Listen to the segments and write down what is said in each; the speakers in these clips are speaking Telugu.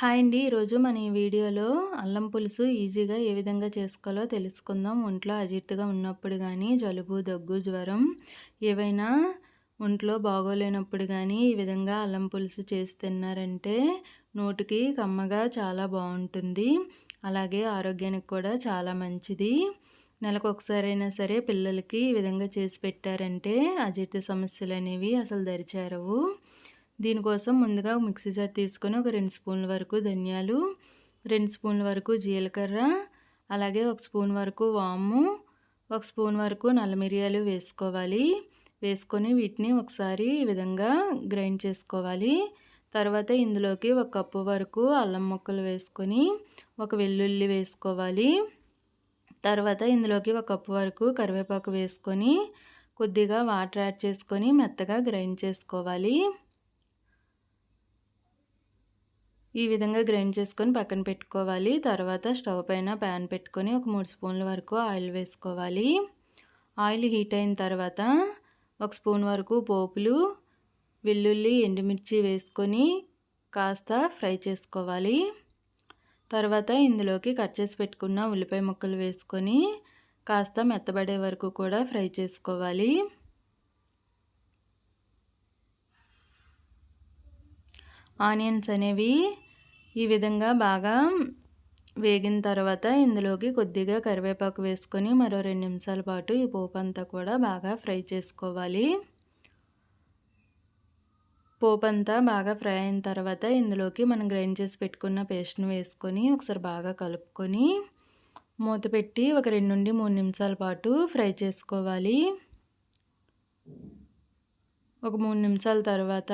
హాయ్ అండి. ఈరోజు మన ఈ వీడియోలో అల్లం పులుసు ఈజీగా ఏ విధంగా చేసుకోవాలో తెలుసుకుందాం. ఒంట్లో అజీర్తిగా ఉన్నప్పుడు కానీ జలుబు దగ్గు జ్వరం ఏవైనా ఒంట్లో బాగోలేనప్పుడు కానీ ఈ విధంగా అల్లం పులుసు చేసి తిన్నారంటే నోటికి కమ్మగా చాలా బాగుంటుంది. అలాగే ఆరోగ్యానికి కూడా చాలా మంచిది. నెలకు ఒకసారైనా సరే పిల్లలకి ఈ విధంగా చేసి పెట్టారంటే అజీర్తి సమస్యలు అనేవి అసలు దరిచేరవు. దీనికోసం ముందుగా మిక్సీ జార్ తీసుకొని ఒక రెండు స్పూన్ల వరకు ధనియాలు రెండు స్పూన్ల వరకు జీలకర్ర అలాగే ఒక స్పూన్ వరకు వాము ఒక స్పూన్ వరకు నల్ల మిరియాలు వేసుకోవాలి. వేసుకొని వీటిని ఒకసారి ఈ విధంగా గ్రైండ్ చేసుకోవాలి. తర్వాత ఇందులోకి ఒక కప్పు వరకు అల్లం ముక్కలు వేసుకొని ఒక వెల్లుల్లి వేసుకోవాలి. తర్వాత ఇందులోకి ఒక కప్పు వరకు కరివేపాకు వేసుకొని కొద్దిగా వాటర్ యాడ్ చేసుకొని మెత్తగా గ్రైండ్ చేసుకోవాలి. ఈ విధంగా గ్రైండ్ చేసుకొని పక్కన పెట్టుకోవాలి. తర్వాత స్టవ్ పైన ప్యాన్ పెట్టుకొని ఒక మూడు స్పూన్ల వరకు ఆయిల్ వేసుకోవాలి. ఆయిల్ హీట్ అయిన తర్వాత ఒక స్పూన్ వరకు పోపులు వెల్లుల్లి ఎండుమిర్చి వేసుకొని కాస్త ఫ్రై చేసుకోవాలి. తర్వాత ఇందులోకి కట్ చేసి పెట్టుకున్న ఉల్లిపాయ ముక్కలు వేసుకొని కాస్త మెత్తబడే వరకు కూడా ఫ్రై చేసుకోవాలి. ఆనియన్స్ అనేవి ఈ విధంగా బాగా వేగిన తర్వాత ఇందులోకి కొద్దిగా కరివేపాకు వేసుకొని మరో రెండు నిమిషాల పాటు ఈ పోపు అంతా కూడా బాగా ఫ్రై చేసుకోవాలి. పోపు అంతా బాగా ఫ్రై అయిన తర్వాత ఇందులోకి మనం గ్రైండ్ చేసి పెట్టుకున్న పేస్ట్ని వేసుకొని ఒకసారి బాగా కలుపుకొని మూత పెట్టి ఒక రెండు నుండి మూడు నిమిషాల పాటు ఫ్రై చేసుకోవాలి. ఒక మూడు నిమిషాల తర్వాత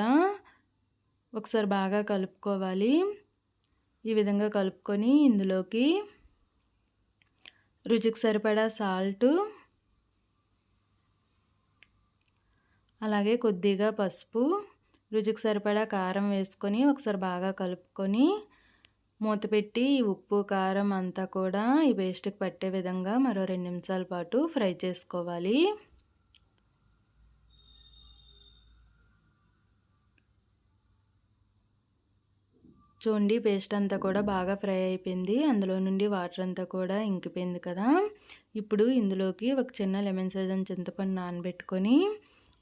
ఒకసారి బాగా కలుపుకోవాలి. ఈ విధంగా కలుపుకొని ఇందులోకి రుచికి సరిపడా సాల్టు అలాగే కొద్దిగా పసుపు రుచికి సరిపడా కారం వేసుకొని ఒకసారి బాగా కలుపుకొని మూత పెట్టి ఉప్పు కారం అంతా కూడా ఈ పేస్ట్కి పట్టే విధంగా మరో రెండు నిమిషాల పాటు ఫ్రై చేసుకోవాలి. చూడండి పేస్ట్ అంతా కూడా బాగా ఫ్రై అయిపోయింది. అందులో నుండి వాటర్ అంతా కూడా ఇంకిపోయింది కదా. ఇప్పుడు ఇందులోకి ఒక చిన్న లెమన్ సైజన్ చింతపండు నానబెట్టుకొని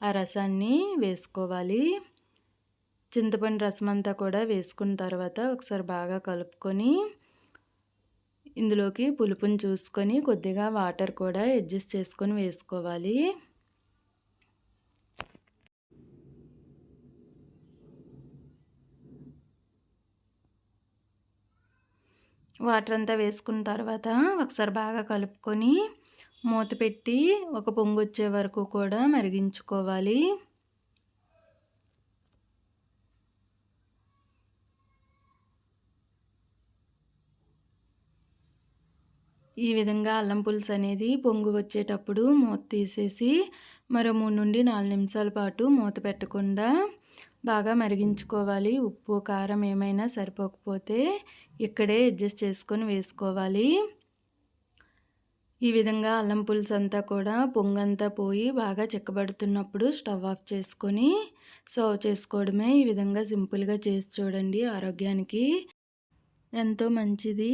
ఆ రసాన్ని వేసుకోవాలి. చింతపండు రసం అంతా కూడా వేసుకున్న తర్వాత ఒకసారి బాగా కలుపుకొని ఇందులోకి పులుపుని చూసుకొని కొద్దిగా వాటర్ కూడా అడ్జస్ట్ చేసుకొని వేసుకోవాలి. వాటర్ అంతా వేసుకున్న తర్వాత ఒకసారి బాగా కలుపుకొని మూత పెట్టి ఒక పొంగు వచ్చే వరకు కూడా మరిగించుకోవాలి. ఈ విధంగా అల్లం పులుసు అనేది పొంగు వచ్చేటప్పుడు మూత తీసేసి మరో మూడు నుండి నాలుగు నిమిషాల పాటు మూత పెట్టకుండా బాగా మరిగించుకోవాలి. ఉప్పు కారం ఏమైనా సరిపోకపోతే ఇక్కడే అడ్జస్ట్ చేసుకొని వేసుకోవాలి. ఈ విధంగా అల్లం పులుసు అంతా కూడా పొంగంతా పోయి బాగా చిక్కబడుతున్నప్పుడు స్టవ్ ఆఫ్ చేసుకొని సర్వ్ చేసుకోవడమే ఈ విధంగా సింపుల్గా చేసి చూడండి ఆరోగ్యానికి ఎంతో మంచిది.